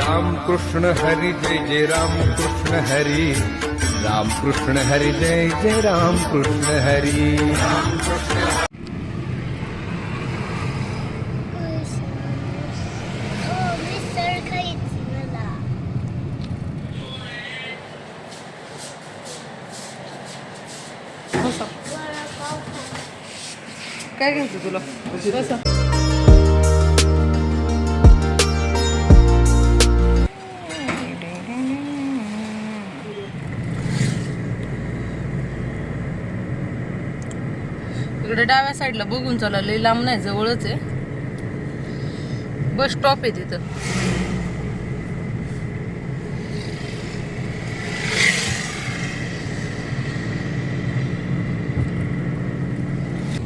राम कृष्ण हरी जय जय राम कृष्ण हरी। राम कृष्ण हरी जय जय राम कृष्ण हरी। काय घ्यायचं तुला? डाव्या साईडला बघून चला लई लांब नाही जवळच आहे. बस स्टॉप आहे तिथं.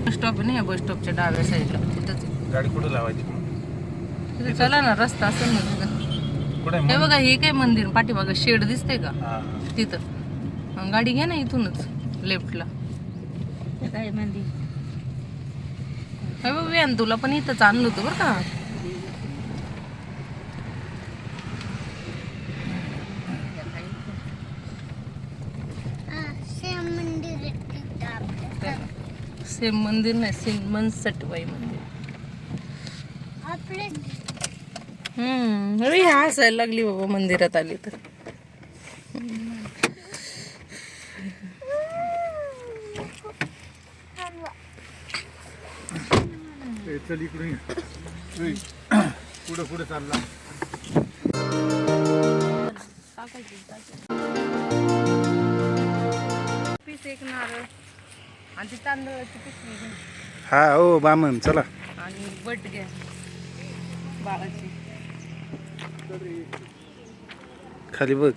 बस स्टॉप आहे ना या बस स्टॉपच्या डाव्या साईडला. तिथंच. गाडी कुठं लावायची? चला ना रस्ता असेल ना तिथं. कुठे हे बघा हे काय मंदिर? पाठीमागं शेड दिसते का? हा. तिथं. गाडी घ्या ना इथूनच लेफ्टला. काय मंदिर? व्यान तुला पण इथंच आणलं होतं बरं का हा. सेम मंदिर नाही सिमन सटवाई मंदिर हम्म अरे ह्या हसायला लागली बाबा मंदिरात आली तर चल इकडून. पुढं पुढं चालला. पीस एक नारळ आणि ती तांदळाची पिशवी घ्या हा हो बामन चला. आणि बट घ्या. बाळाची. खाली बघ.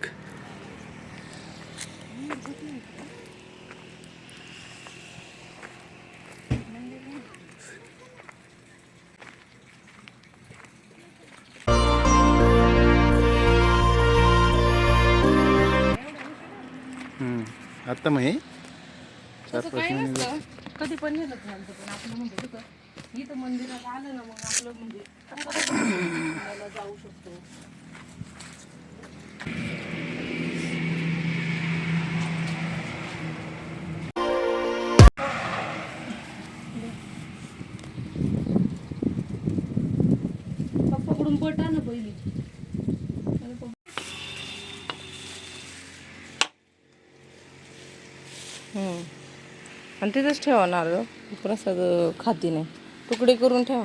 आता मग हे चार कधी पण नेलं पण. आपलं म्हणजे कसं इथं मंदिरात आलं ना मग आपलं म्हणजे जाऊ शकतो. बट ना पहिली अरे पप्पा. हम्म. आणि तिथंच ठेवा नारळ. प्रसाद खाती नाही. तुकडे करून ठेवा.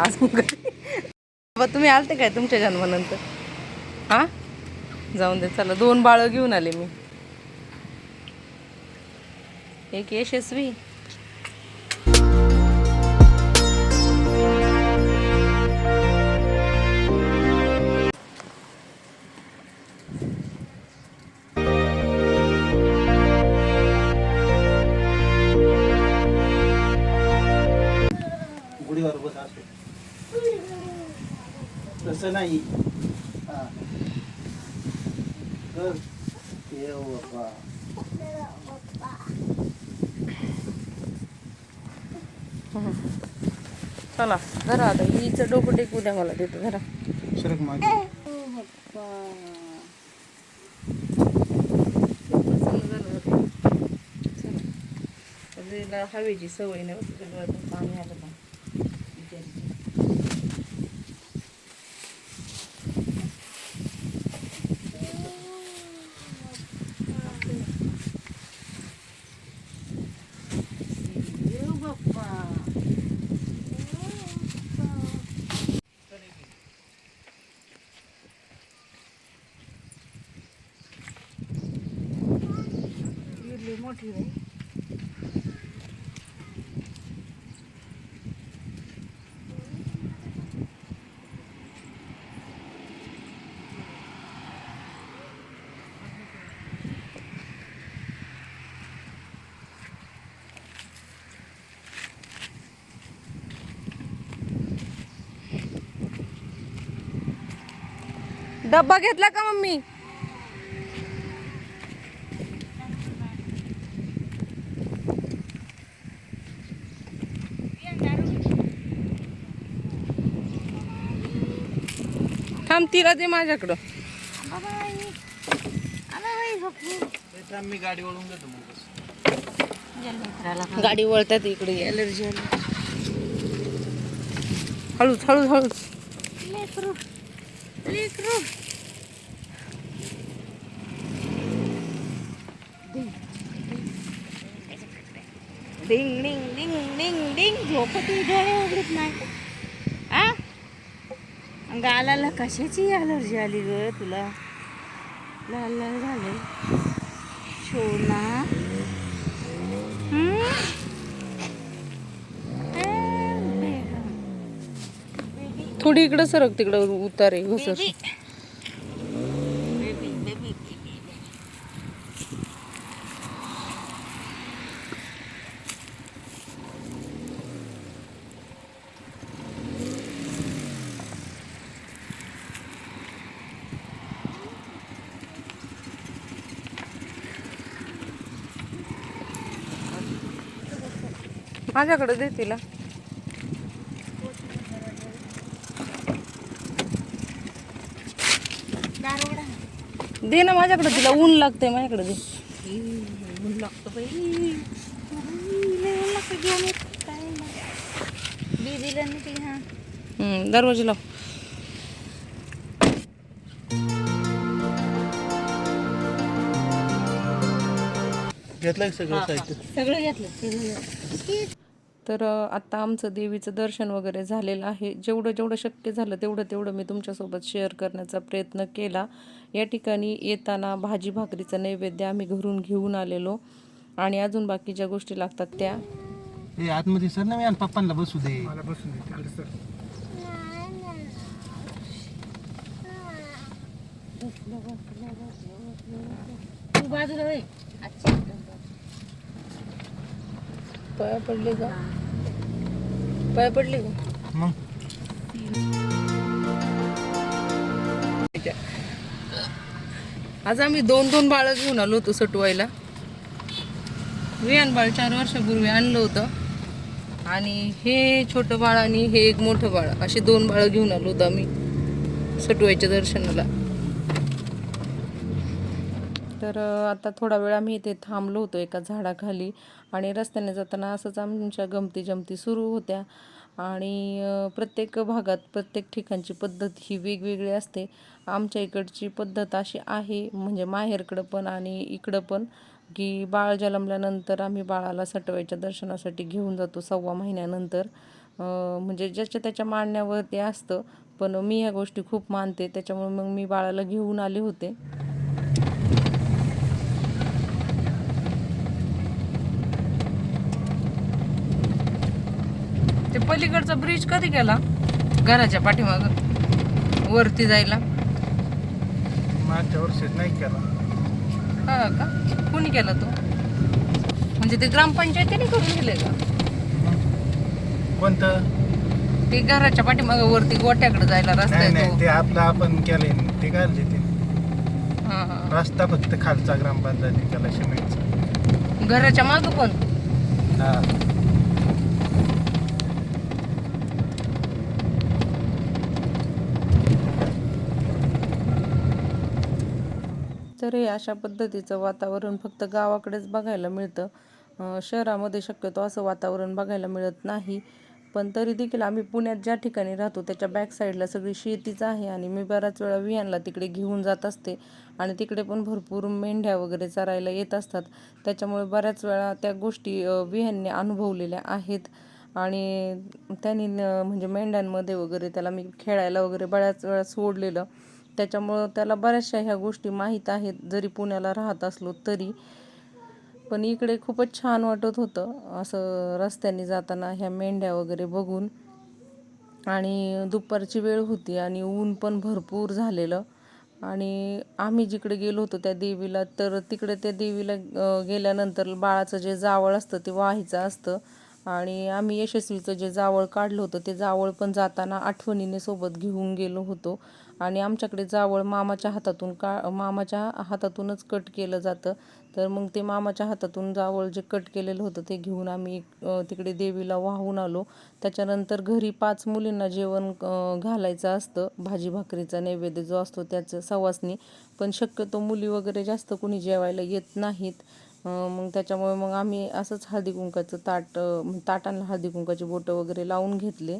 आज बाबा तुम्ही आलते काय तुमच्या जन्मानंतर? हा? जाऊन दे चला. दोन बाळं घेऊन आले मी. एक यशस्वी तसं नाही. हा. कर. बाबा. चला. धरा आता. हिचं डोकं टेकू द्या मला तिथं. धरा. सरक मागे. हवेची सवय नाही पाणी आलं थोडी मोठी आहे डब्बा घेतला का मम्मी? थांब तिला दे माझ्याकडं मी गाडी वळून देतो मग गाडी वळतात इकडे एलर्जी हळूच हळूच हळूच लेकरू लेकरू डिंग डिंग डिंग डिंग डिंग झोपती डोळे उघडत नाही गालाला कशाची अलर्जी आली ग तुला? लाल लाल झाले शोना. थोडी इकडं सरक तिकडं उतारे घसर बेबी बेबी बेबी बेबी माझ्याकडे दे तिला. दारोडा दे ना माझ्याकडे तिला ऊन लागते माझ्याकडे दे. ऊन लागतं हा दरवाजा लाव. घेतलं सगळं साहित्य? सगळं घेतलं तर आत्ता आमचं देवीचं दर्शन वगैरे झालेलं आहे. जेवढं जेवढं शक्य झालं तेवढं तेवढं मी तुमच्यासोबत शेअर करण्याचा प्रयत्न केला. या ठिकाणी येताना भाजी भाकरीचं नैवेद्य आम्ही घरून घेऊन आलेलो आणि अजून बाकी ज्या गोष्टी लागतात त्या. हे आतमध्ये सर ना मी आणि पप्पांना बसू दे. मला बसू दे तिकडे सर. तू बाजूला होय अच्छा. पाया पडले का? पाया पडले का? मग? आज आम्ही दोन दोन बाळं घेऊन आलो होतो सटवायला. वियान बाळ चार वर्षापूर्वी आणलं होतं. आणि हे छोटं बाळ आणि हे एक मोठं बाळ असे दोन बाळं घेऊन आलो होतो आम्ही सटवायच्या दर्शनाला. तर आता थोडा वेळ आम्ही इथे थांबलो होतो एका झाडाखाली. आणि रस्त्याने जाताना असंच आमच्या गमती जमती सुरू होत्या. आणि प्रत्येक भागात प्रत्येक ठिकाणची पद्धत ही वेगवेगळी असते. आमच्या इकडची पद्धत अशी आहे म्हणजे माहेरकडं पण आणि इकडं पण की बाळ जन्मल्यानंतर आम्ही बाळाला सटवायच्या दर्शनासाठी घेऊन जातो सव्वा महिन्यानंतर. म्हणजे ज्याच्या त्याच्या मांडण्यावर ते असतं पण मी ह्या गोष्टी खूप मानते त्याच्यामुळे मग मी बाळाला घेऊन आले होते. पलीकडचा ब्रिज कधी केला घराच्या पाठीमाग वरती जायला. मागच्या वर्षी नाही केला. हा का? कोणी केला तो? म्हणजे ते ग्रामपंचायतीने करून दिले का? कोणतं? ते घराच्या पाठीमाग वरती गोट्याकडे जायला रस्ता नाही तो. आपलं आपण केलंय ते काढले ते. हा, हा. रस्ता फक्त खालचा ग्रामपंचायती केला सिमेंटचा घराच्या माग पण? हा. तर हे अशा पद्धतीचं वातावरण फक्त गावाकडेच बघायला मिळतं. शहरामध्ये शक्यतो असं वातावरण बघायला मिळत नाही. पण तरी देखील आम्ही पुण्यात ज्या ठिकाणी राहतो त्याच्या बॅक साईडला सगळी शेतीच आहे आणि मी बऱ्याच वेळा विहानला तिकडे घेऊन जात असते. आणि तिकडे पण भरपूर मेंढ्या वगैरे चरायला येत असतात. त्याच्यामुळे बऱ्याच वेळा त्या गोष्टी विह्यांनी विहानने अनुभवलेल्या आहेत. आणि त्यांनी न- म्हणजे मेंढ्यांमध्ये वगैरे त्याला मी खेळायला वगैरे बऱ्याच वेळा सोडलेलं. त्याच्यामुळं त्याला बऱ्याचशा ह्या गोष्टी माहीत आहेत. जरी पुण्याला राहत असलो तरी. पण इकडे खूपच छान वाटत होतं. असं रस्त्याने जाताना ह्या मेंढ्या वगैरे बघून. आणि दुपारची वेळ होती आणि ऊन पण भरपूर झालेलं. आणि आम्ही जिकडे गेलो होतो त्या देवीला तर तिकडे त्या देवीला गेल्यानंतर बाळाचं जे जावळ असतं ते वाहीचं असतं. आणि आम्ही यशस्वीचं जे जावळ काढलं होतं ते जावळ पण जाताना आठवणीने सोबत घेऊन गेलो होतो. आणि आमच्याकडे जावळ मामाच्या हातातून का मामाच्या हातातूनच कट केलं जातं. तर मग ते मामाच्या हातातून जावळ जे कट केलेलं होतं ते घेऊन आम्ही तिकडे देवीला वाहून आलो. त्याच्यानंतर घरी पाच मुलींना जेवण घालायचं असतं. भाजी भाकरीचा नैवेद्य जो असतो त्याचं सवासनी पण शक्यतो मुली वगैरे जास्त कोणी जेवायला येत नाहीत. मग त्याच्यामुळे मग आम्ही असंच हळदी कुंकाचं ताट ताटांना हळदी कुंकाची बोटं वगैरे लावून घेतले.